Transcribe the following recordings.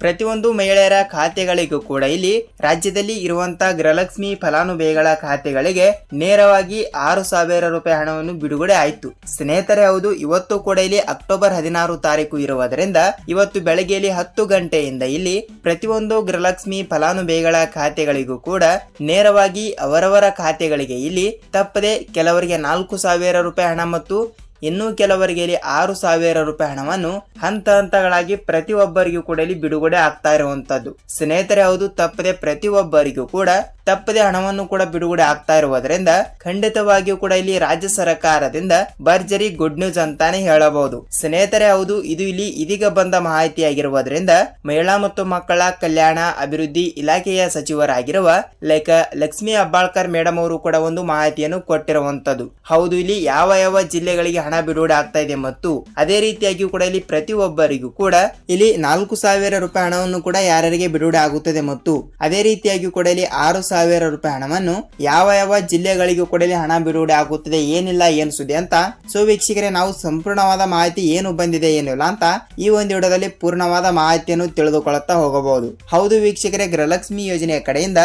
ಪ್ರತಿಯೊಂದು ಮಹಿಳೆಯರ ಖಾತೆಗಳಿಗೂ ಕೂಡ ಇಲ್ಲಿ ರಾಜ್ಯದಲ್ಲಿ ಇರುವಂತ ಗೃಹಲಕ್ಷ್ಮಿ ಫಲಾನುಭವಿಗಳ ಖಾತೆಗಳಿಗೆ ನೇರವಾಗಿ ಆರು ಸಾವಿರ ರೂಪಾಯಿ ಹಣವನ್ನು ಬಿಡುಗಡೆ ಆಯಿತು. ಸ್ನೇಹಿತರೆ, ಹೌದು, ಇವತ್ತು ಕೂಡ ಇಲ್ಲಿ ಅಕ್ಟೋಬರ್ ಹದಿನಾರು ತಾರೀಕು ಇರುವುದರಿಂದ ಇವತ್ತು ಬೆಳಗ್ಗೆಯಲ್ಲಿ ಹತ್ತು ಗಂಟೆಯಿಂದ ಇಲ್ಲಿ ಪ್ರತಿಯೊಂದು ಗೃಹಲಕ್ಷ್ಮಿ ಫಲಾನುಭವಿಗಳ ಖಾತೆಗಳಿಗೂ ಕೂಡ ನೇರವಾಗಿ ಅವರವರ ಖಾತೆಗಳಿಗೆ ಇಲ್ಲಿ ತಪ್ಪದೆ ಕೆಲವರಿಗೆ ನಾಲ್ಕು ಸಾವಿರ ರೂಪಾಯಿ ಹಣ ಮತ್ತು ಇನ್ನು ಕೆಲವರಿಗೆ ಇಲ್ಲಿ ಆರು ಸಾವಿರ ರೂಪಾಯಿ ಹಣವನ್ನು ಹಂತ ಹಂತಗಳಾಗಿ ಪ್ರತಿಯೊಬ್ಬರಿಗೂ ಕೂಡ ಇಲ್ಲಿ ಬಿಡುಗಡೆ ಆಗ್ತಾ ಇರುವಂತದ್ದು ಸ್ನೇಹಿತರೆ, ಹೌದು, ತಪ್ಪದೆ ಪ್ರತಿಯೊಬ್ಬರಿಗೂ ಕೂಡ ತಪ್ಪದೆ ಹಣವನ್ನು ಕೂಡ ಬಿಡುಗಡೆ ಆಗ್ತಾ ಇರುವುದರಿಂದ ಖಂಡಿತವಾಗಿಯೂ ಕೂಡ ಇಲ್ಲಿ ರಾಜ್ಯ ಸರ್ಕಾರದಿಂದ ಭರ್ಜರಿ ಗುಡ್ ನ್ಯೂಸ್ ಅಂತಾನೆ ಹೇಳಬಹುದು. ಸ್ನೇಹಿತರೆ, ಹೌದು, ಇದು ಇಲ್ಲಿ ಇದೀಗ ಬಂದ ಮಾಹಿತಿಯಾಗಿರುವುದರಿಂದ ಮಹಿಳಾ ಮತ್ತು ಮಕ್ಕಳ ಕಲ್ಯಾಣ ಅಭಿವೃದ್ಧಿ ಇಲಾಖೆಯ ಸಚಿವರಾಗಿರುವ ಲೈಕ್ ಲಕ್ಷ್ಮಿ ಅಬ್ಬಾಳ್ಕರ್ ಮೇಡಮ್ ಅವರು ಕೂಡ ಒಂದು ಮಾಹಿತಿಯನ್ನು ಕೊಟ್ಟಿರುವಂತದ್ದು ಹೌದು, ಇಲ್ಲಿ ಯಾವ ಯಾವ ಜಿಲ್ಲೆಗಳಿಗೆ ಹಣ ಬಿಡುಗಡೆ ಆಗ್ತಾ ಇದೆ ಮತ್ತು ಅದೇ ರೀತಿಯಾಗಿ ಕೂಡ ಇಲ್ಲಿ ಪ್ರತಿಯೊಬ್ಬರಿಗೂ ಕೂಡ ಇಲ್ಲಿ ನಾಲ್ಕು ಸಾವಿರ ರೂಪಾಯಿ ಹಣವನ್ನು ಕೂಡ ಯಾರ್ಯಾರಿಗೆ ಬಿಡುಗಡೆ ಆಗುತ್ತದೆ ಮತ್ತು ಅದೇ ರೀತಿಯಾಗಿ ಕೂಡ ಇಲ್ಲಿ ಆರು ಸಾವಿರ ರೂಪಾಯಿ ಹಣವನ್ನು ಯಾವ ಯಾವ ಜಿಲ್ಲೆಗಳಿಗೂ ಕೂಡ ಇಲ್ಲಿ ಹಣ ಬಿಡುಗಡೆ ಆಗುತ್ತದೆ, ಏನಿಲ್ಲ, ಏನು ಸುದ್ದಿ ಅಂತ ಸೊ ವೀಕ್ಷಕರೇ, ನಾವು ಸಂಪೂರ್ಣವಾದ ಮಾಹಿತಿ ಏನು ಬಂದಿದೆ ಏನಿಲ್ಲ ಅಂತ ಈ ಒಂದು ವಿಡಿಯೋದಲ್ಲಿ ಪೂರ್ಣವಾದ ಮಾಹಿತಿಯನ್ನು ತಿಳಿದುಕೊಳ್ಳುತ್ತಾ ಹೋಗಬಹುದು. ಹೌದು ವೀಕ್ಷಕರೇ, ಗೃಹಲಕ್ಷ್ಮಿ ಯೋಜನೆಯ ಕಡೆಯಿಂದ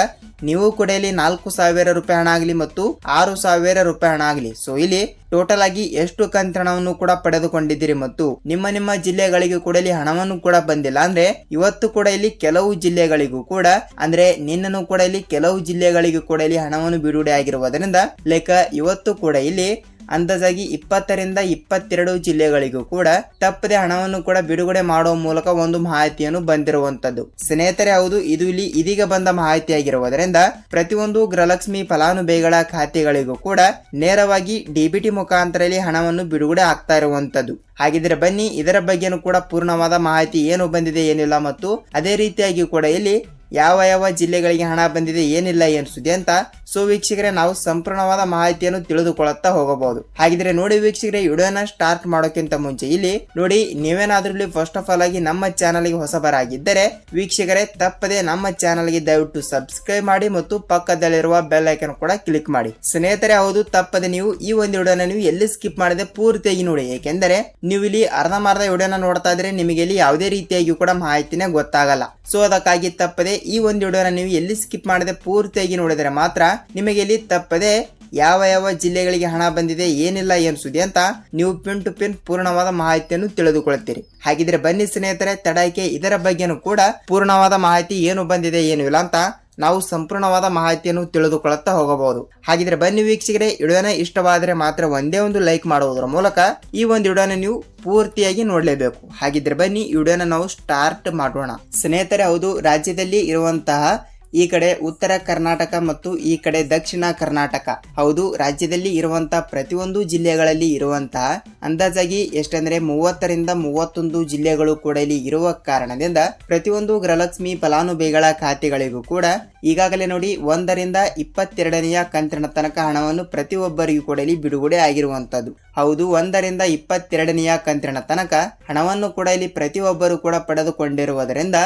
ನೀವು ಕೂಡ ಇಲ್ಲಿ ನಾಲ್ಕು ಸಾವಿರ ರೂಪಾಯಿ ಹಣ ಆಗಲಿ ಮತ್ತು ಆರು ಸಾವಿರ ರೂಪಾಯಿ ಹಣ ಆಗಲಿ. ಸೊ ಇಲ್ಲಿ ಟೋಟಲ್ ಆಗಿ ಎಷ್ಟು ಕಂತಣವನ್ನು ಕೂಡ ಪಡೆದುಕೊಂಡಿದ್ದೀರಿ ಮತ್ತು ನಿಮ್ಮ ನಿಮ್ಮ ಜಿಲ್ಲೆಗಳಿಗೂ ಕೂಡ ಇಲ್ಲಿ ಹಣವನ್ನು ಕೂಡ ಬಂದಿಲ್ಲ. ಅಂದ್ರೆ ಇವತ್ತು ಕೂಡ ಇಲ್ಲಿ ಕೆಲವು ಜಿಲ್ಲೆಗಳಿಗೂ ಕೂಡ, ಅಂದ್ರೆ ನಿನ್ನನ್ನು ಕೂಡ ಇಲ್ಲಿ ಕೆಲವು ಜಿಲ್ಲೆಗಳಿಗೂ ಕೂಡ ಇಲ್ಲಿ ಹಣವನ್ನು ಬಿಡುಗಡೆ ಆಗಿರುವುದರಿಂದ ಲೈಕ್ ಇವತ್ತು ಕೂಡ ಇಲ್ಲಿ ಅಂದಾಜಾಗಿ ಇಪ್ಪತ್ತರಿಂದ ಇಪ್ಪತ್ತೆರಡು ಜಿಲ್ಲೆಗಳಿಗೂ ಕೂಡ ತಪ್ಪದೆ ಹಣವನ್ನು ಕೂಡ ಬಿಡುಗಡೆ ಮಾಡುವ ಮೂಲಕ ಒಂದು ಮಾಹಿತಿಯನ್ನು ಬಂದಿರುವಂತದ್ದು. ಸ್ನೇಹಿತರೆ, ಹೌದು, ಇದು ಇಲ್ಲಿ ಇದೀಗ ಬಂದ ಮಾಹಿತಿಯಾಗಿರುವುದರಿಂದ ಪ್ರತಿಯೊಂದು ಗೃಹಲಕ್ಷ್ಮಿ ಫಲಾನುಭವಿಗಳ ಖಾತೆಗಳಿಗೂ ಕೂಡ ನೇರವಾಗಿ ಡಿಬಿಟಿ ಮುಖಾಂತರ ಹಣವನ್ನು ಬಿಡುಗಡೆ ಆಗ್ತಾ ಇರುವಂತದ್ದು. ಹಾಗಿದ್ರೆ ಬನ್ನಿ, ಇದರ ಬಗ್ಗೆನೂ ಕೂಡ ಪೂರ್ಣವಾದ ಮಾಹಿತಿ ಏನು ಬಂದಿದೆ, ಏನಿಲ್ಲ ಮತ್ತು ಅದೇ ರೀತಿಯಾಗಿ ಕೂಡ ಇಲ್ಲಿ ಯಾವ ಯಾವ ಜಿಲ್ಲೆಗಳಿಗೆ ಹಣ ಬಂದಿದೆ ಏನಿಲ್ಲ ಏನು ಸುದ್ದಿ ಅಂತ? ಸೊ ವೀಕ್ಷಕರೇ, ನಾವು ಸಂಪೂರ್ಣವಾದ ಮಾಹಿತಿಯನ್ನು ತಿಳಿದುಕೊಳ್ಳುತ್ತಾ ಹೋಗಬಹುದು. ಹಾಗಿದ್ರೆ ನೋಡಿ ವೀಕ್ಷಕರೇ, ವಿಡಿಯೋನ ಸ್ಟಾರ್ಟ್ ಮಾಡೋಕ್ಕಿಂತ ಮುಂಚೆ ಇಲ್ಲಿ ನೋಡಿ, ನೀವೇನಾದ್ರೂ ಫಸ್ಟ್ ಆಫ್ ಆಲ್ ಆಗಿ ನಮ್ಮ ಚಾನಲ್ಗೆ ಹೊಸಬರಾಗಿದ್ದರೆ, ವೀಕ್ಷಕರೇ, ತಪ್ಪದೆ ನಮ್ಮ ಚಾನಲ್ಗೆ ದಯವಿಟ್ಟು ಸಬ್ಸ್ಕ್ರೈಬ್ ಮಾಡಿ ಮತ್ತು ಪಕ್ಕದಲ್ಲಿರುವ ಬೆಲ್ ಐಕನ್ ಕೂಡ ಕ್ಲಿಕ್ ಮಾಡಿ. ಸ್ನೇಹಿತರೆ, ಹೌದು, ತಪ್ಪದೆ ನೀವು ಈ ಒಂದು ವಿಡಿಯೋನ ನೀವು ಎಲ್ಲಿ ಸ್ಕಿಪ್ ಮಾಡದೆ ಪೂರ್ತಿಯಾಗಿ ನೋಡಿ. ಏಕೆಂದರೆ, ನೀವು ಇಲ್ಲಿ ಅರ್ಧಂಬರ್ಧ ವಿಡಿಯೋನ ನೋಡ್ತಾ ಇದ್ರೆ ನಿಮಗೆ ಇಲ್ಲಿ ಯಾವುದೇ ರೀತಿಯಾಗಿ ಕೂಡ ಮಾಹಿತಿನೇ ಗೊತ್ತಾಗಲ್ಲ. ಸೊ ಅದಕ್ಕಾಗಿ ತಪ್ಪದೆ ಈ ಒಂದು ವಿಡಿಯೋನ ನೀವು ಎಲ್ಲಿ ಸ್ಕಿಪ್ ಮಾಡದೆ ಪೂರ್ತಿಯಾಗಿ ನೋಡಿದರೆ ಮಾತ್ರ ನಿಮಗೆ ಇಲ್ಲಿ ತಪ್ಪದೆ ಯಾವ ಯಾವ ಜಿಲ್ಲೆಗಳಿಗೆ ಹಣ ಬಂದಿದೆ, ಏನಿಲ್ಲ, ಏನು ಸುದ್ದಿ ಅಂತ ನೀವು ಪಿನ್ ಟು ಪಿನ್ ಪೂರ್ಣವಾದ ಮಾಹಿತಿಯನ್ನು ತಿಳಿದುಕೊಳ್ಳುತ್ತೀರಿ. ಹಾಗಿದ್ರೆ ಬನ್ನಿ ಸ್ನೇಹಿತರೆ, ತಡಾಯಿಕೆ ಇದರ ಬಗ್ಗೆನೂ ಕೂಡ ಪೂರ್ಣವಾದ ಮಾಹಿತಿ ಏನು ಬಂದಿದೆ, ಏನು ಇಲ್ಲ ಅಂತ ನಾವು ಸಂಪೂರ್ಣವಾದ ಮಾಹಿತಿಯನ್ನು ತಿಳಿದುಕೊಳ್ಳುತ್ತಾ ಹೋಗಬಹುದು. ಹಾಗಿದ್ರೆ ಬನ್ನಿ ವೀಕ್ಷಕರೇ, ವಿಡಿಯೋನ ಇಷ್ಟವಾದರೆ ಮಾತ್ರ ಒಂದೇ ಒಂದು ಲೈಕ್ ಮಾಡುವುದರ ಮೂಲಕ ಈ ಒಂದು ವಿಡಿಯೋನ ನೀವು ಪೂರ್ತಿಯಾಗಿ ನೋಡಲೇಬೇಕು. ಹಾಗಿದ್ರೆ ಬನ್ನಿ, ವಿಡಿಯೋನ ನಾವು ಸ್ಟಾರ್ಟ್ ಮಾಡೋಣ. ಸ್ನೇಹಿತರೆ, ಹೌದು, ರಾಜ್ಯದಲ್ಲಿ ಇರುವಂತಹ ಈ ಕಡೆ ಉತ್ತರ ಕರ್ನಾಟಕ ಮತ್ತು ಈ ಕಡೆ ದಕ್ಷಿಣ ಕರ್ನಾಟಕ. ಹೌದು, ರಾಜ್ಯದಲ್ಲಿ ಇರುವಂತಹ ಪ್ರತಿಯೊಂದು ಜಿಲ್ಲೆಗಳಲ್ಲಿ ಇರುವಂತಹ ಅಂದಾಜಾಗಿ ಎಷ್ಟಂದ್ರೆ ಮೂವತ್ತರಿಂದ ಮೂವತ್ತೊಂದು ಜಿಲ್ಲೆಗಳು ಕೂಡ ಇಲ್ಲಿ ಇರುವ ಕಾರಣದಿಂದ ಪ್ರತಿಯೊಂದು ಗೃಹಲಕ್ಷ್ಮಿ ಫಲಾನುಭವಿಗಳ ಖಾತೆಗಳಿಗೂ ಕೂಡ ಈಗಾಗಲೇ ನೋಡಿ ಒಂದರಿಂದ ಇಪ್ಪತ್ತೆರಡನೆಯ ಕಂತಿನ ತನಕ ಹಣವನ್ನು ಪ್ರತಿಯೊಬ್ಬರಿಗೂ ಕೂಡ ಇಲ್ಲಿ ಬಿಡುಗಡೆ ಆಗಿರುವಂತದ್ದು. ಹೌದು, ಒಂದರಿಂದ ಇಪ್ಪತ್ತೆರಡನೆಯ ಕಂತಿನ ತನಕ ಹಣವನ್ನು ಕೂಡ ಇಲ್ಲಿ ಪ್ರತಿಯೊಬ್ಬರು ಕೂಡ ಪಡೆದುಕೊಂಡಿರುವುದರಿಂದ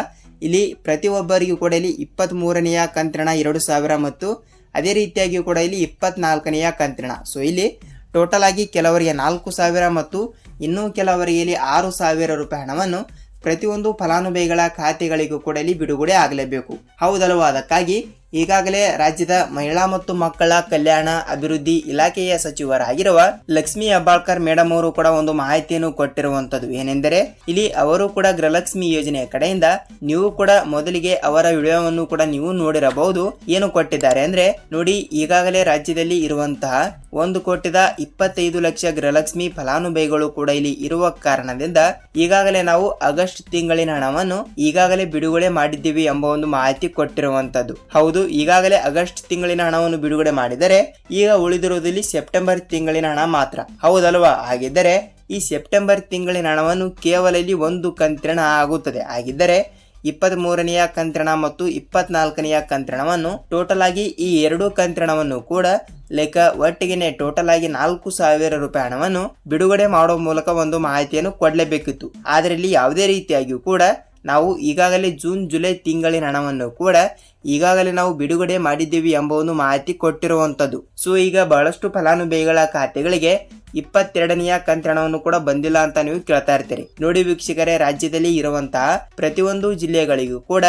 ಇಲ್ಲಿ ಪ್ರತಿಯೊಬ್ಬರಿಗೂ ಕೂಡ ಇಲ್ಲಿ ಇಪ್ಪತ್ತ್ಮೂರನೆಯ ಕಂತ್ರಣ ಎರಡು ಸಾವಿರ ಮತ್ತು ಅದೇ ರೀತಿಯಾಗಿ ಕೂಡ ಇಲ್ಲಿ ಇಪ್ಪತ್ನಾಲ್ಕನೆಯ ಕಂತ್ರಣ. ಸೊ ಇಲ್ಲಿ ಟೋಟಲ್ ಆಗಿ ಕೆಲವರಿಗೆ ನಾಲ್ಕು ಸಾವಿರ ಮತ್ತು ಇನ್ನೂ ಕೆಲವರಿಗೆ ಇಲ್ಲಿ ಆರು ಸಾವಿರ ರೂಪಾಯಿ ಹಣವನ್ನು ಪ್ರತಿಯೊಂದು ಫಲಾನುಭವಿಗಳ ಖಾತೆಗಳಿಗೂ ಕೂಡ ಇಲ್ಲಿ ಬಿಡುಗಡೆ ಆಗಲೇಬೇಕು. ಹೌದಲ್ವಾ ಅದಕ್ಕಾಗಿ ಈಗಾಗಲೇ ರಾಜ್ಯದ ಮಹಿಳಾ ಮತ್ತು ಮಕ್ಕಳ ಕಲ್ಯಾಣ ಅಭಿವೃದ್ಧಿ ಇಲಾಖೆಯ ಸಚಿವರಾಗಿರುವ ಲಕ್ಷ್ಮಿ ಹೆಬ್ಬಾಳ್ಕರ್ ಮೇಡಮ್ ಅವರು ಕೂಡ ಒಂದು ಮಾಹಿತಿಯನ್ನು ಕೊಟ್ಟಿರುವಂತದ್ದು ಏನೆಂದರೆ, ಇಲ್ಲಿ ಅವರು ಕೂಡ ಗೃಹಲಕ್ಷ್ಮಿ ಯೋಜನೆಯ ಕಡೆಯಿಂದ ನೀವು ಕೂಡ ಮೊದಲಿಗೆ ಅವರ ವಿಡಿಯೋವನ್ನು ಕೂಡ ನೀವು ನೋಡಿರಬಹುದು. ಏನು ಕೊಟ್ಟಿದ್ದಾರೆ ಅಂದ್ರೆ, ನೋಡಿ ಈಗಾಗಲೇ ರಾಜ್ಯದಲ್ಲಿ ಇರುವಂತಹ ಒಂದು ಕೋಟಿದ ಇಪ್ಪತ್ತೈದು ಲಕ್ಷ ಗೃಹಲಕ್ಷ್ಮಿ ಫಲಾನುಭವಿಗಳು ಕೂಡ ಇಲ್ಲಿ ಇರುವ ಕಾರಣದಿಂದ ಈಗಾಗಲೇ ನಾವು ಆಗಸ್ಟ್ ತಿಂಗಳಿನ ಹಣವನ್ನು ಈಗಾಗಲೇ ಬಿಡುಗಡೆ ಮಾಡಿದ್ದೀವಿ ಎಂಬ ಒಂದು ಮಾಹಿತಿ ಕೊಟ್ಟಿರುವಂತದ್ದು. ಹೌದು ಈಗಾಗಲೇ ಆಗಸ್ಟ್ ತಿಂಗಳಿನ ಹಣವನ್ನು ಬಿಡುಗಡೆ ಮಾಡಿದರೆ, ಈಗ ಉಳಿದಿರುವುದಲ್ಲಿ ಸೆಪ್ಟೆಂಬರ್ ತಿಂಗಳಿನ ಹಣ ಮಾತ್ರ. ಹೌದಲ್ವಾ? ಹಾಗಿದ್ದರೆ, ಈ ಸೆಪ್ಟೆಂಬರ್ ತಿಂಗಳಿನ ಹಣವನ್ನು ಕೇವಲ ಇಲ್ಲಿ ಒಂದು ಕಂತಿನ ಆಗುತ್ತದೆ. ಹಾಗಿದ್ದರೆ ಇಪ್ಪತ್ತ್ ಮೂರನೆಯ ಕಂತ್ರಣ ಮತ್ತು ಇಪ್ಪತ್ನಾಲ್ಕನೆಯ ಕಂತ್ರಣವನ್ನು ಟೋಟಲ್ ಆಗಿ ಈ ಎರಡು ಕಂತ್ರಣವನ್ನು ಕೂಡ ಲೆಕ್ಕ ಒಟ್ಟಿಗೆನೆ ಟೋಟಲ್ ಆಗಿ ನಾಲ್ಕು ಸಾವಿರ ರೂಪಾಯಿ ಹಣವನ್ನು ಬಿಡುಗಡೆ ಮಾಡುವ ಮೂಲಕ ಒಂದು ಮಾಹಿತಿಯನ್ನು ಕೊಡಲೇಬೇಕಿತ್ತು. ಆದರೆ, ಇಲ್ಲಿ ಯಾವುದೇ ರೀತಿಯಾಗಿಯೂ ಕೂಡ ನಾವು ಈಗಾಗಲೇ ಜೂನ್, ಜುಲೈ ತಿಂಗಳಿನ ಹಣವನ್ನು ಕೂಡ ಈಗಾಗಲೇ ನಾವು ಬಿಡುಗಡೆ ಮಾಡಿದ್ದೀವಿ ಎಂಬ ಒಂದು ಮಾಹಿತಿ ಕೊಟ್ಟಿರುವಂಥದ್ದು. ಸೊ, ಈಗ ಬಹಳಷ್ಟು ಫಲಾನುಭವಿಗಳ ಖಾತೆಗಳಿಗೆ ಇಪ್ಪತ್ತೆರಡನೆಯ ಕಂತ್ರಣವನ್ನು ಕೂಡ ಬಂದಿಲ್ಲ ಅಂತ ನೀವು ಕೇಳ್ತಾ ಇರ್ತೀರಿ. ನೋಡಿ ವೀಕ್ಷಕರೇ, ರಾಜ್ಯದಲ್ಲಿ ಇರುವಂತಹ ಪ್ರತಿಯೊಂದು ಜಿಲ್ಲೆಗಳಿಗೂ ಕೂಡ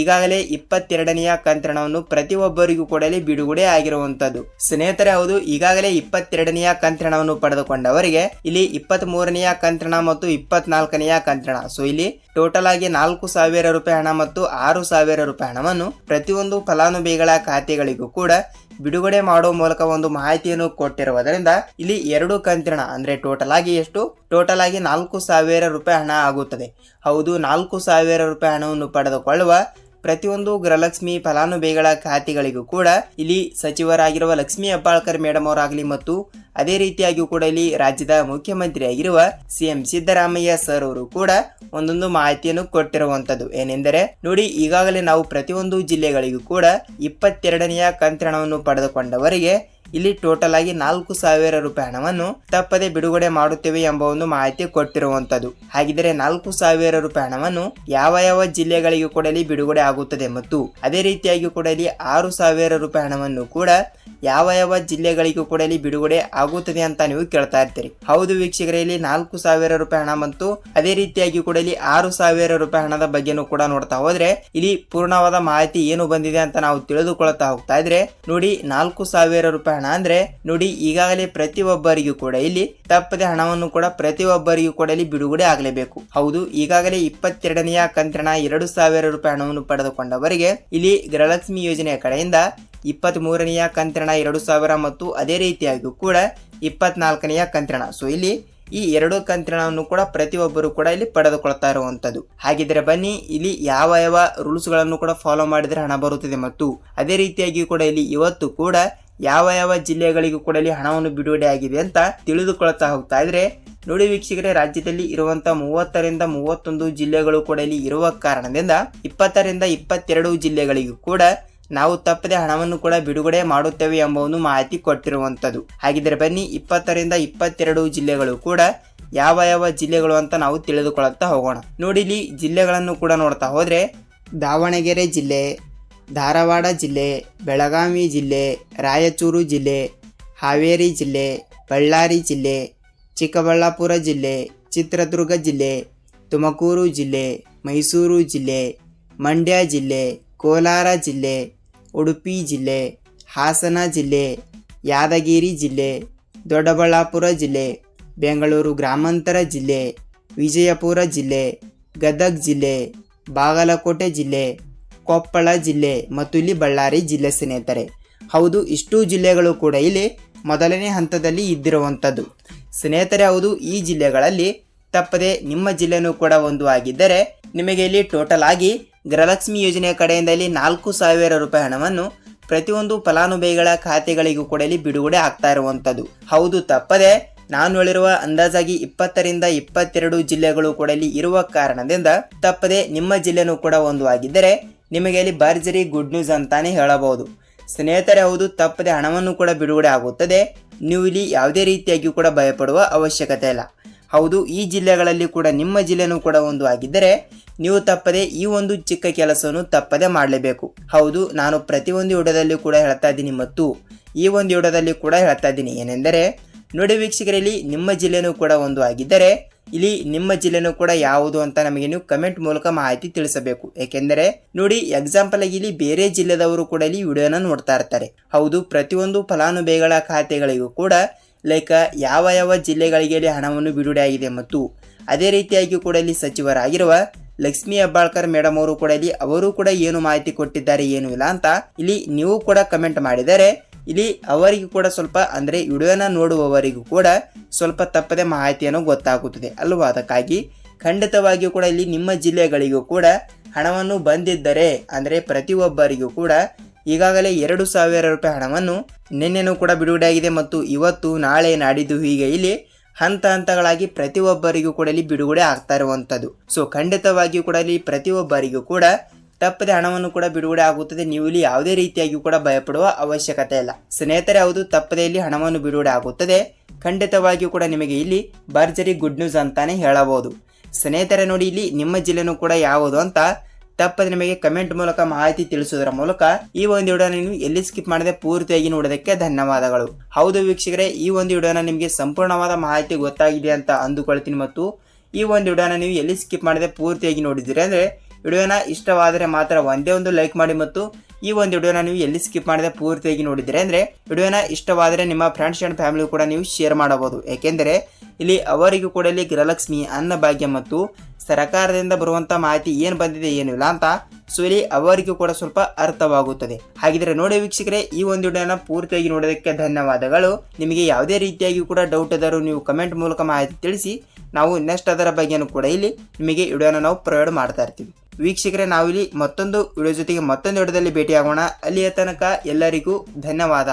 ಈಗಾಗಲೇ ಇಪ್ಪತ್ತೆರಡನೆಯ ಕಂತ್ರಣವನ್ನು ಪ್ರತಿಯೊಬ್ಬರಿಗೂ ಕೂಡ ಬಿಡುಗಡೆ ಆಗಿರುವಂತದ್ದು. ಸ್ನೇಹಿತರೆ, ಹೌದು, ಈಗಾಗಲೇ ಇಪ್ಪತ್ತೆರಡನೆಯ ಕಂತ್ರಣವನ್ನು ಪಡೆದುಕೊಂಡವರಿಗೆ ಇಲ್ಲಿ ಇಪ್ಪತ್ತ್ ಮೂರನೆಯ ಕಂತ್ರಣ ಮತ್ತು ಇಪ್ಪತ್ನಾಲ್ಕನೆಯ ಕಂತ್ರಣ. ಸೊ ಇಲ್ಲಿ ಟೋಟಲ್ ಆಗಿ ನಾಲ್ಕು ಸಾವಿರ ರೂಪಾಯಿ ಹಣ ಮತ್ತು ಆರು ಸಾವಿರ ರೂಪಾಯಿ ಹಣವನ್ನು ಪ್ರತಿಯೊಂದು ಫಲಾನುಭವಿಗಳ ಖಾತೆಗಳಿಗೂ ಕೂಡ ಬಿಡುಗಡೆ ಮಾಡುವ ಮೂಲಕ ಒಂದು ಮಾಹಿತಿಯನ್ನು ಕೊಟ್ಟಿರುವುದರಿಂದ ಇಲ್ಲಿ ಎರಡು ಕಂತಿನ, ಅಂದ್ರೆ ಟೋಟಲ್ ಆಗಿ ಎಷ್ಟು? ಟೋಟಲ್ ಆಗಿ ನಾಲ್ಕು ಸಾವಿರ ರೂಪಾಯಿ ಹಣ ಆಗುತ್ತದೆ. ಹೌದು, ನಾಲ್ಕು ಸಾವಿರ ರೂಪಾಯಿ ಹಣವನ್ನು ಪಡೆದುಕೊಳ್ಳುವ ಪ್ರತಿಯೊಂದು ಗೃಹಲಕ್ಷ್ಮಿ ಫಲಾನುಭವಿಗಳ ಖಾತೆಗಳಿಗೂ ಕೂಡ ಇಲ್ಲಿ ಸಚಿವರಾಗಿರುವ ಲಕ್ಷ್ಮೀ ಹೆಬ್ಬಾಳ್ಕರ್ ಮೇಡಮ್ ಅವರಾಗಲಿ ಮತ್ತು ಅದೇ ರೀತಿಯಾಗಿಯೂ ಕೂಡ ಇಲ್ಲಿ ರಾಜ್ಯದ ಮುಖ್ಯಮಂತ್ರಿಯಾಗಿರುವ ಸಿಎಂ ಸಿದ್ದರಾಮಯ್ಯ ಸರ್ ಅವರು ಕೂಡ ಒಂದೊಂದು ಮಾಹಿತಿಯನ್ನು ಕೊಟ್ಟಿರುವಂತದ್ದು. ಏನೆಂದರೆ, ನೋಡಿ, ಈಗಾಗಲೇ ನಾವು ಪ್ರತಿಯೊಂದು ಜಿಲ್ಲೆಗಳಿಗೂ ಕೂಡ ಇಪ್ಪತ್ತೆರಡನೆಯ ಕಂತ್ರಣವನ್ನು ಪಡೆದುಕೊಂಡವರಿಗೆ ಇಲ್ಲಿ ಟೋಟಲ್ ಆಗಿ ನಾಲ್ಕು ಸಾವಿರ ರೂಪಾಯಿ ಹಣವನ್ನು ತಪ್ಪದೆ ಬಿಡುಗಡೆ ಮಾಡುತ್ತೇವೆ ಎಂಬ ಒಂದು ಮಾಹಿತಿ ಕೊಟ್ಟಿರುವಂತದ್ದು ಹಾಗಿದ್ರೆ ನಾಲ್ಕು ಸಾವಿರ ರೂಪಾಯಿ ಹಣವನ್ನು ಯಾವ ಯಾವ ಜಿಲ್ಲೆಗಳಿಗೂ ಕೂಡ ಬಿಡುಗಡೆ ಆಗುತ್ತದೆ ಮತ್ತು ಅದೇ ರೀತಿಯಾಗಿ ಕೂಡ ಇಲ್ಲಿ ಆರು ಸಾವಿರ ರೂಪಾಯಿ ಹಣವನ್ನು ಕೂಡ ಯಾವ ಯಾವ ಜಿಲ್ಲೆಗಳಿಗೂ ಕೂಡ ಇಲ್ಲಿ ಬಿಡುಗಡೆ ಆಗುತ್ತದೆ ಅಂತ ನೀವು ಕೇಳ್ತಾ ಇರ್ತೀರಿ. ಹೌದು ವೀಕ್ಷಕರೇ, ಇಲ್ಲಿ ನಾಲ್ಕು ಸಾವಿರ ರೂಪಾಯಿ ಹಣ ಮತ್ತು ಅದೇ ರೀತಿಯಾಗಿ ಕೂಡ ಇಲ್ಲಿ ಆರು ಸಾವಿರ ರೂಪಾಯಿ ಹಣದ ಬಗ್ಗೆನೂ ಕೂಡ ನೋಡ್ತಾ ಹೋದ್ರೆ ಇಲ್ಲಿ ಪೂರ್ಣವಾದ ಮಾಹಿತಿ ಏನು ಬಂದಿದೆ ಅಂತ ನಾವು ತಿಳಿದುಕೊಳ್ತಾ ಹೋಗ್ತಾ ಇದ್ರೆ ನೋಡಿ ನಾಲ್ಕು ಸಾವಿರ ರೂಪಾಯಿ ಹಣ ಅಂದ್ರೆ, ನೋಡಿ, ಈಗಾಗಲೇ ಪ್ರತಿಯೊಬ್ಬರಿಗೂ ಕೂಡ ಇಲ್ಲಿ ತಪ್ಪದೆ ಹಣವನ್ನು ಕೂಡ ಪ್ರತಿಯೊಬ್ಬರಿಗೂ ಕೂಡ ಇಲ್ಲಿ ಬಿಡುಗಡೆ ಆಗಲೇಬೇಕು. ಹೌದು, ಈಗಾಗಲೇ ಇಪ್ಪತ್ತೆರಡನೆಯ ಕಂತ್ರಣ ಎರಡು ಸಾವಿರ ರೂಪಾಯಿ ಹಣವನ್ನು ಪಡೆದುಕೊಂಡವರಿಗೆ ಇಲ್ಲಿ ಗೃಹಲಕ್ಷ್ಮಿ ಯೋಜನೆಯ ಕಡೆಯಿಂದ ಇಪ್ಪತ್ತ್ ಮೂರನೆಯ ಕಂತ್ರಣ ಎರಡು ಸಾವಿರ ಮತ್ತು ಅದೇ ರೀತಿಯಾಗಿ ಕೂಡ ಇಪ್ಪತ್ನಾಲ್ಕನೆಯ ಕಂತ್ರಣ ಸೊ ಇಲ್ಲಿ ಈ ಎರಡು ಕಂತ್ರಣವನ್ನು ಕೂಡ ಪ್ರತಿಯೊಬ್ಬರು ಕೂಡ ಇಲ್ಲಿ ಪಡೆದುಕೊಳ್ತಾ ಇರುವಂತದ್ದು ಹಾಗಿದ್ರೆ ಬನ್ನಿ, ಇಲ್ಲಿ ಯಾವ ಯಾವ ರೂಲ್ಸ್ಗಳನ್ನು ಕೂಡ ಫಾಲೋ ಮಾಡಿದ್ರೆ ಹಣ ಬರುತ್ತದೆ ಮತ್ತು ಅದೇ ರೀತಿಯಾಗಿ ಕೂಡ ಇಲ್ಲಿ ಇವತ್ತು ಕೂಡ ಯಾವ ಯಾವ ಜಿಲ್ಲೆಗಳಿಗೂ ಕೂಡ ಇಲ್ಲಿ ಹಣವನ್ನು ಬಿಡುಗಡೆ ಆಗಿದೆ ಅಂತ ತಿಳಿದುಕೊಳ್ತಾ ಹೋಗ್ತಾ ಇದ್ರೆ, ನೋಡಿ ವೀಕ್ಷಕರೇ, ರಾಜ್ಯದಲ್ಲಿ ಇರುವಂತಹ ಮೂವತ್ತರಿಂದ ಮೂವತ್ತೊಂದು ಜಿಲ್ಲೆಗಳು ಕೂಡ ಇಲ್ಲಿ ಇರುವ ಕಾರಣದಿಂದ ಇಪ್ಪತ್ತರಿಂದ ಇಪ್ಪತ್ತೆರಡು ಜಿಲ್ಲೆಗಳಿಗೂ ಕೂಡ ನಾವು ತಪ್ಪದೆ ಹಣವನ್ನು ಕೂಡ ಬಿಡುಗಡೆ ಮಾಡುತ್ತೇವೆ ಎಂಬ ಒಂದು ಮಾಹಿತಿ ಕೊಟ್ಟಿರುವಂಥದ್ದು. ಹಾಗಿದ್ರೆ ಬನ್ನಿ, ಇಪ್ಪತ್ತರಿಂದ ಇಪ್ಪತ್ತೆರಡು ಜಿಲ್ಲೆಗಳು ಕೂಡ ಯಾವ ಯಾವ ಜಿಲ್ಲೆಗಳು ಅಂತ ನಾವು ತಿಳಿದುಕೊಳ್ಳುತ್ತಾ ಹೋಗೋಣ. ನೋಡಿ ಇಲ್ಲಿ ಜಿಲ್ಲೆಗಳನ್ನು ಕೂಡ ನೋಡ್ತಾ ಹೋದ್ರೆ, ದಾವಣಗೆರೆ ಜಿಲ್ಲೆ ಧಾರವಾಡ ಜಿಲ್ಲೆ, ಬೆಳಗಾವಿ ಜಿಲ್ಲೆ, ರಾಯಚೂರು ಜಿಲ್ಲೆ, ಹಾವೇರಿ ಜಿಲ್ಲೆ, ಬಳ್ಳಾರಿ ಜಿಲ್ಲೆ, ಚಿಕ್ಕಬಳ್ಳಾಪುರ ಜಿಲ್ಲೆ, ಚಿತ್ರದುರ್ಗ ಜಿಲ್ಲೆ, ತುಮಕೂರು ಜಿಲ್ಲೆ, ಮೈಸೂರು ಜಿಲ್ಲೆ, ಮಂಡ್ಯ ಜಿಲ್ಲೆ, ಕೋಲಾರ ಜಿಲ್ಲೆ, ಉಡುಪಿ ಜಿಲ್ಲೆ, ಹಾಸನ ಜಿಲ್ಲೆ, ಯಾದಗಿರಿ ಜಿಲ್ಲೆ, ದೊಡ್ಡಬಳ್ಳಾಪುರ ಜಿಲ್ಲೆ, ಬೆಂಗಳೂರು ಗ್ರಾಮಾಂತರ ಜಿಲ್ಲೆ, ವಿಜಯಪುರ ಜಿಲ್ಲೆ, ಗದಗ ಜಿಲ್ಲೆ, ಬಾಗಲಕೋಟೆ ಜಿಲ್ಲೆ ಕೊಪ್ಪಳ ಜಿಲ್ಲೆ ಮತ್ತು ಇಲ್ಲಿ ಬಳ್ಳಾರಿ ಜಿಲ್ಲೆ ಸ್ನೇಹಿತರೆ. ಹೌದು, ಇಷ್ಟು ಜಿಲ್ಲೆಗಳು ಕೂಡ ಇಲ್ಲಿ ಮೊದಲನೇ ಹಂತದಲ್ಲಿ ಇದ್ದಿರುವಂಥದ್ದು. ಸ್ನೇಹಿತರೆ, ಹೌದು, ಈ ಜಿಲ್ಲೆಗಳಲ್ಲಿ ತಪ್ಪದೆ ನಿಮ್ಮ ಜಿಲ್ಲೆನೂ ಕೂಡ ಒಂದು ಆಗಿದ್ದರೆ ನಿಮಗೆ ಇಲ್ಲಿ ಟೋಟಲ್ ಆಗಿ ಗೃಹಲಕ್ಷ್ಮಿ ಯೋಜನೆಯ ಕಡೆಯಿಂದ ಇಲ್ಲಿ ನಾಲ್ಕು ಸಾವಿರ ರೂಪಾಯಿ ಹಣವನ್ನು ಪ್ರತಿಯೊಂದು ಫಲಾನುಭವಿಗಳ ಖಾತೆಗಳಿಗೂ ಕೂಡ ಇಲ್ಲಿ ಬಿಡುಗಡೆ ಆಗ್ತಾ ಇರುವಂಥದ್ದು. ಹೌದು, ತಪ್ಪದೆ ನಾನು ಹೇಳಿರುವ ಅಂದಾಜಾಗಿ ಇಪ್ಪತ್ತರಿಂದ ಇಪ್ಪತ್ತೆರಡು ಜಿಲ್ಲೆಗಳು ಕೂಡ ಇಲ್ಲಿ ಇರುವ ಕಾರಣದಿಂದ ತಪ್ಪದೆ ನಿಮ್ಮ ಜಿಲ್ಲೆನೂ ಕೂಡ ಒಂದು ಆಗಿದ್ದರೆ ನಿಮಗೆ ಇಲ್ಲಿ ಭರ್ಜರಿ ಗುಡ್ ನ್ಯೂಸ್ ಅಂತಾನೆ ಹೇಳಬಹುದು. ಸ್ನೇಹಿತರೆ, ಹೌದು, ತಪ್ಪದೆ ಹಣವನ್ನು ಕೂಡ ಬಿಡುಗಡೆ ಆಗುತ್ತದೆ. ನೀವು ಇಲ್ಲಿ ಯಾವುದೇ ರೀತಿಯಾಗಿಯೂ ಕೂಡ ಭಯಪಡುವ ಅವಶ್ಯಕತೆ ಇಲ್ಲ. ಹೌದು, ಈ ಜಿಲ್ಲೆಗಳಲ್ಲಿ ಕೂಡ ನಿಮ್ಮ ಜಿಲ್ಲೆನೂ ಕೂಡ ಒಂದು ಆಗಿದ್ದರೆ, ನೀವು ತಪ್ಪದೆ ಈ ಒಂದು ಚಿಕ್ಕ ಕೆಲಸವನ್ನು ತಪ್ಪದೆ ಮಾಡಲೇಬೇಕು. ಹೌದು, ನಾನು ಪ್ರತಿಯೊಂದು ವಿಡಿಯೋದಲ್ಲಿ ಕೂಡ ಹೇಳ್ತಾ ಇದ್ದೀನಿ ಮತ್ತು ಈ ಒಂದು ವಿಡಿಯೋದಲ್ಲಿ ಕೂಡ ಹೇಳ್ತಾ ಇದ್ದೀನಿ ಏನೆಂದರೆ, ನೋಡಿ ವೀಕ್ಷಕರಲ್ಲಿ ನಿಮ್ಮ ಜಿಲ್ಲೆನೂ ಕೂಡ ಒಂದು ಆಗಿದ್ದರೆ ಇಲ್ಲಿ ನಿಮ್ಮ ಜಿಲ್ಲೆನೂ ಕೂಡ ಯಾವುದು ಅಂತ ನಮಗೆ ನೀವು ಕಮೆಂಟ್ ಮೂಲಕ ಮಾಹಿತಿ ತಿಳಿಸಬೇಕು. ಏಕೆಂದರೆ, ನೋಡಿ ಎಕ್ಸಾಂಪಲ್ ಆಗಿ ಇಲ್ಲಿ ಬೇರೆ ಜಿಲ್ಲೆದವರು ಕೂಡ ಇಲ್ಲಿ ವಿಡಿಯೋನ ನೋಡ್ತಾ ಇರ್ತಾರೆ. ಹೌದು, ಪ್ರತಿಯೊಂದು ಫಲಾನುಭವಿಗಳ ಖಾತೆಗಳಿಗೂ ಕೂಡ ಲೈಕ್ ಯಾವ ಯಾವ ಜಿಲ್ಲೆಗಳಿಗೆ ಇಲ್ಲಿ ಹಣವನ್ನು ಬಿಡುಗಡೆ ಆಗಿದೆ ಮತ್ತು ಅದೇ ರೀತಿಯಾಗಿ ಕೂಡ ಇಲ್ಲಿ ಸಚಿವರಾಗಿರುವ ಲಕ್ಷ್ಮಿ ಹೆಬ್ಬಾಳ್ಕರ್ ಮೇಡಮ್ ಅವರು ಕೂಡ ಇಲ್ಲಿ, ಅವರು ಕೂಡ ಏನು ಮಾಹಿತಿ ಕೊಟ್ಟಿದ್ದಾರೆ, ಏನು ಇಲ್ಲ ಅಂತ ಇಲ್ಲಿ ನೀವು ಕೂಡ ಕಮೆಂಟ್ ಮಾಡಿದರೆ ಇಲ್ಲಿ ಅವರಿಗೂ ಕೂಡ ಸ್ವಲ್ಪ, ಅಂದರೆ ವಿಡಿಯೋನ ನೋಡುವವರಿಗೂ ಕೂಡ ಸ್ವಲ್ಪ ತಪ್ಪದೆ ಮಾಹಿತಿಯನ್ನು ಗೊತ್ತಾಗುತ್ತದೆ ಅಲ್ವಾ? ಅದಕ್ಕಾಗಿ ಖಂಡಿತವಾಗಿಯೂ ಕೂಡ ಇಲ್ಲಿ ನಿಮ್ಮ ಜಿಲ್ಲೆಗಳಿಗೂ ಕೂಡ ಹಣವನ್ನು ಬಂದಿದ್ದರೆ, ಅಂದರೆ ಪ್ರತಿಯೊಬ್ಬರಿಗೂ ಕೂಡ ಈಗಾಗಲೇ ಎರಡು ಸಾವಿರ ರೂಪಾಯಿ ಹಣವನ್ನು ನಿನ್ನೆನೂ ಕೂಡ ಬಿಡುಗಡೆಯಾಗಿದೆ ಮತ್ತು ಇವತ್ತು, ನಾಳೆ ನಾಡಿದ್ದು ಹೀಗೆ ಇಲ್ಲಿ ಹಂತ ಹಂತಗಳಾಗಿ ಪ್ರತಿಯೊಬ್ಬರಿಗೂ ಕೂಡ ಇಲ್ಲಿ ಬಿಡುಗಡೆ ಆಗ್ತಾ ಇರುವಂಥದ್ದು. ಸೊ ಖಂಡಿತವಾಗಿಯೂ ಕೂಡ ಇಲ್ಲಿ ಪ್ರತಿಯೊಬ್ಬರಿಗೂ ಕೂಡ ತಪ್ಪದೆ ಹಣವನ್ನು ಕೂಡ ಬಿಡುಗಡೆ ಆಗುತ್ತದೆ. ನೀವು ಇಲ್ಲಿ ಯಾವುದೇ ರೀತಿಯಾಗಿಯೂ ಕೂಡ ಭಯಪಡುವ ಅವಶ್ಯಕತೆ ಇಲ್ಲ. ಸ್ನೇಹಿತರೆ, ಹೌದು, ತಪ್ಪದೆ ಇಲ್ಲಿ ಹಣವನ್ನು ಬಿಡುಗಡೆ ಆಗುತ್ತದೆ. ಖಂಡಿತವಾಗಿಯೂ ಕೂಡ ನಿಮಗೆ ಇಲ್ಲಿ ಭರ್ಜರಿ ಗುಡ್ ನ್ಯೂಸ್ ಅಂತಾನೆ ಹೇಳಬಹುದು. ಸ್ನೇಹಿತರೆ, ನೋಡಿ, ಇಲ್ಲಿ ನಿಮ್ಮ ಜಿಲ್ಲೆನೂ ಕೂಡ ಯಾವುದು ಅಂತ ತಪ್ಪದೆ ನಿಮಗೆ ಕಮೆಂಟ್ ಮೂಲಕ ಮಾಹಿತಿ ತಿಳಿಸುವುದರ ಮೂಲಕ ಈ ಒಂದು ವಿಡಿಯೋನ ನೀವು ಎಲ್ಲಿ ಸ್ಕಿಪ್ ಮಾಡದೆ ಪೂರ್ತಿಯಾಗಿ ನೋಡೋದಕ್ಕೆ ಧನ್ಯವಾದಗಳು. ಹೌದು ವೀಕ್ಷಕರೇ, ಈ ಒಂದು ವಿಡಿಯೋನ ನಿಮಗೆ ಸಂಪೂರ್ಣವಾದ ಮಾಹಿತಿ ಗೊತ್ತಾಗಿದೆ ಅಂತ ಅಂದುಕೊಳ್ತೀನಿ ಮತ್ತು ಈ ಒಂದು ವಿಡಿಯೋನ ನೀವು ಎಲ್ಲಿ ಸ್ಕಿಪ್ ಮಾಡದೆ ಪೂರ್ತಿಯಾಗಿ ನೋಡಿದ್ದೀರಿ ಅಂದರೆ ವಿಡಿಯೋನ ಇಷ್ಟವಾದರೆ ಮಾತ್ರ ಒಂದೇ ಒಂದು ಲೈಕ್ ಮಾಡಿ ಮತ್ತು ಈ ಒಂದು ವಿಡಿಯೋನ ನೀವು ಎಲ್ಲಿ ಸ್ಕಿಪ್ ಮಾಡಿದ್ರೆ ಪೂರ್ತಿಯಾಗಿ ನೋಡಿದರೆ ಅಂದರೆ ವಿಡಿಯೋನ ಇಷ್ಟವಾದರೆ ನಿಮ್ಮ ಫ್ರೆಂಡ್ಸ್ ಆ್ಯಂಡ್ ಫ್ಯಾಮಿಲಿ ಕೂಡ ನೀವು ಶೇರ್ ಮಾಡಬಹುದು. ಏಕೆಂದರೆ ಇಲ್ಲಿ ಅವರಿಗೂ ಕೂಡ ಇಲ್ಲಿ ಗೃಹಲಕ್ಷ್ಮಿ, ಅನ್ನಭಾಗ್ಯ ಮತ್ತು ಸರ್ಕಾರದಿಂದ ಬರುವಂಥ ಮಾಹಿತಿ ಏನು ಬಂದಿದೆ ಏನಿಲ್ಲ ಅಂತ ಸೊ ಇಲ್ಲಿ ಅವರಿಗೂ ಕೂಡ ಸ್ವಲ್ಪ ಅರ್ಥವಾಗುತ್ತದೆ. ಹಾಗಿದ್ರೆ ನೋಡಿ ವೀಕ್ಷಕರೇ, ಈ ಒಂದು ವಿಡಿಯೋನ ಪೂರ್ತಿಯಾಗಿ ನೋಡೋದಕ್ಕೆ ಧನ್ಯವಾದಗಳು. ನಿಮಗೆ ಯಾವುದೇ ರೀತಿಯಾಗಿ ಕೂಡ ಡೌಟ್ ಇದ್ದರೂ ನೀವು ಕಮೆಂಟ್ ಮೂಲಕ ಮಾಹಿತಿ ತಿಳಿಸಿ, ನಾವು ನೆಕ್ಸ್ಟ್ ಅದರ ಬಗ್ಗೆನೂ ಕೂಡ ಇಲ್ಲಿ ನಿಮಗೆ ವಿಡಿಯೋನ ನಾವು ಪ್ರೊವೈಡ್ ಮಾಡ್ತಾ ಇರ್ತೀವಿ. ವೀಕ್ಷಕರೇ ನಾವಿಲ್ಲಿ ಮತ್ತೊಂದು ವಿಡಿಯೋ ಜೊತೆಗೆ ಮತ್ತೊಂದು ವಿಡಿಯೋದಲ್ಲಿ ಭೇಟಿಯಾಗೋಣ. ಅಲ್ಲಿಯ ತನಕ ಎಲ್ಲರಿಗೂ ಧನ್ಯವಾದ.